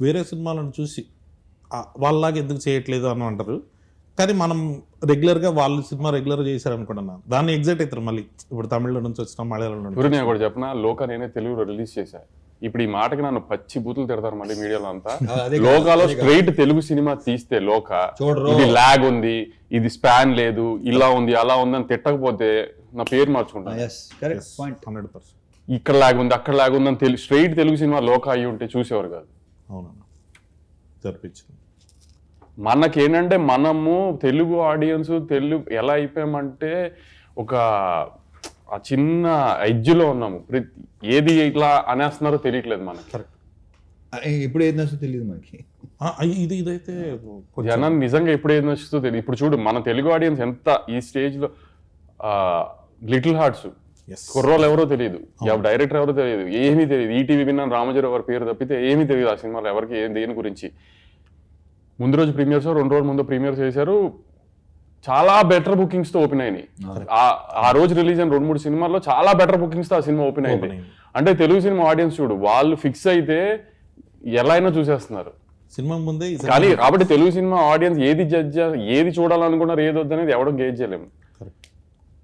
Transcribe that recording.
వేరే సినిమాలను చూసి వాళ్ళలాగా ఎందుకు చేయట్లేదు అని అంటారు. కానీ మనం రెగ్యులర్గా వాళ్ళు సినిమా రెగ్యులర్గా చేశారు అనుకుంటున్నా దాన్ని ఎగ్జైట్ అవుతారు మళ్ళీ. ఇప్పుడు తమిళ నుంచి వచ్చిన మలయాళం నుంచి నేను కూడా చెప్పిన? లోక నేనే తెలుగులో రిలీజ్ చేశా. ఇప్పుడు ఈ మాటకి నన్ను పచ్చి బూతులు తిడతారు మళ్ళీ మీడియాలో అంతా. లోకాలో స్ట్రైట్ తెలుగు సినిమా తీస్తే లోక. ఇది లాగ్ ఉంది ఇది స్పాన్ లేదు ఇలా ఉంది అలా ఉంది అని తిట్టకపోతే నా పేరు మార్చుకుంటాను పర్సెంట్ ఇక్కడ లాగ్ ఉంది అక్కడ లాగ్ ఉంది అని స్ట్రైట్ తెలుగు సినిమా లోక అయ్యి ఉంటే చూసేవారు కాదు. అవునన్న. జరిపించింది మనకేంటంటే మనము తెలుగు ఆడియన్స్ తెలుగు ఎలా అయిపోయామంటే ఒక ఆ చిన్న ఎడ్జ్లో ఉన్నాము ప్రతి ఏది ఇట్లా అనేస్తున్నారో తెలియట్లేదు మనకి. కరెక్ట్. ఇప్పుడు ఏది నచ్చో తెలియదు మనకి. ఇది ఇదైతే జనం నిజంగా ఎప్పుడు ఏది నచ్చుతో తెలియదు ఇప్పుడు చూడు మన తెలుగు ఆడియన్స్ ఎంత ఈ స్టేజ్లో లిటిల్ హార్ట్స్ కుర్రోళ్ళు ఎవరో తెలియదు. డైరెక్టర్ ఎవరో తెలియదు. ఏమీ తెలియదు. ఈటీవీ విన్నాను రామజీరావు గారి పేరు తప్పితే ఏమీ తెలియదు ఆ సినిమాలో ఎవరికి ఏం దేని గురించి. ముందు రోజు ప్రీమియర్స్ రెండు రోజుల ముందు ప్రీమియర్స్ చేశారు. చాలా బెటర్ బుకింగ్స్తో ఓపెన్ అయినాయి. ఆ- ఆ రోజు రిలీజ్ అయిన రెండు మూడు సినిమాల్లో చాలా బెటర్ బుకింగ్స్తో ఆ సినిమా ఓపెన్ అయింది. అంటే తెలుగు సినిమా ఆడియన్స్ చూడు వాళ్ళు ఫిక్స్ అయితే ఎలా అయినా చూసేస్తున్నారు. సినిమా ముందే కానీ కాబట్టి తెలుగు సినిమా ఆడియన్స్ ఏది జడ్జ్ ఏది చూడాలనుకున్నారు ఏది వద్దనేది ఎవడో గేజ్ చేయలేము.